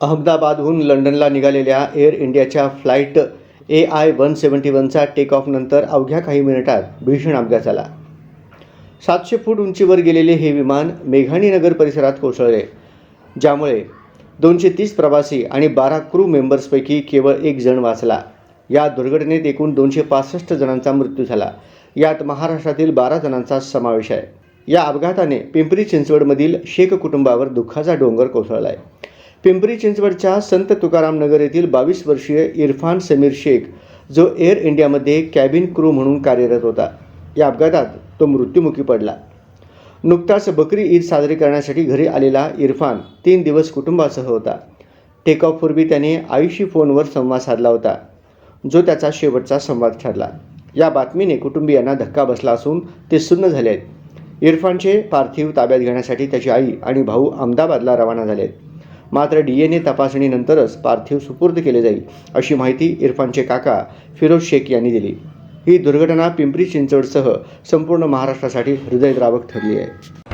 अहमदाबादहून लंडनला निघालेल्या air India flight A I one seventy वनचा take ऑफनंतर अवघ्या काही मिनिटात भीषण अपघात झाला. सातशे फूट उंचीवर गेलेले हे विमान मेघाणीनगर परिसरात कोसळले ज्यामुळे दोनशे तीस प्रवासी आणि बारा क्रू मेंबर्सपैकी केवळ एक जण वाचला. या दुर्घटनेत एकूण दोनशे पासष्ट जणांचा मृत्यू झाला. यात महाराष्ट्रातील बारा जणांचा समावेश आहे. या अपघाताने पिंपरी चिंचवडमधील शेख कुटुंबावर दुःखाचा डोंगर कोसळला आहे पिंपरी चिंचवडच्या संत तुकाराम नगर येथील बावीस वर्षीय इरफान समीर शेख जो एअर इंडियामध्ये कॅबिन क्रू म्हणून कार्यरत होता. या अपघातात तो मृत्युमुखी पडला. नुकताच बकरी ईद साजरी करण्यासाठी घरी आलेला इरफान तीन दिवस कुटुंबासह होता. टेक ऑफपूर्वी त्याने आईशी फोनवर संवाद साधला होता जो त्याचा शेवटचा संवाद ठरला. या बातमीने कुटुंबियांना धक्का बसला असून ते सुन्न झाले आहेत इरफानचे पार्थिव ताब्यात घेण्यासाठी त्याची आई आणि भाऊ अहमदाबादला रवाना झाले आहेत मात्र डी एन ए तपासणीनंतरच पार्थिव सुपूर्द केले जाईल अशी माहिती इरफानचे काका फिरोज शेख यांनी दिली. ही दुर्घटना पिंपरी चिंचवडसह संपूर्ण महाराष्ट्रासाठी हृदयद्रावक ठरली आहे.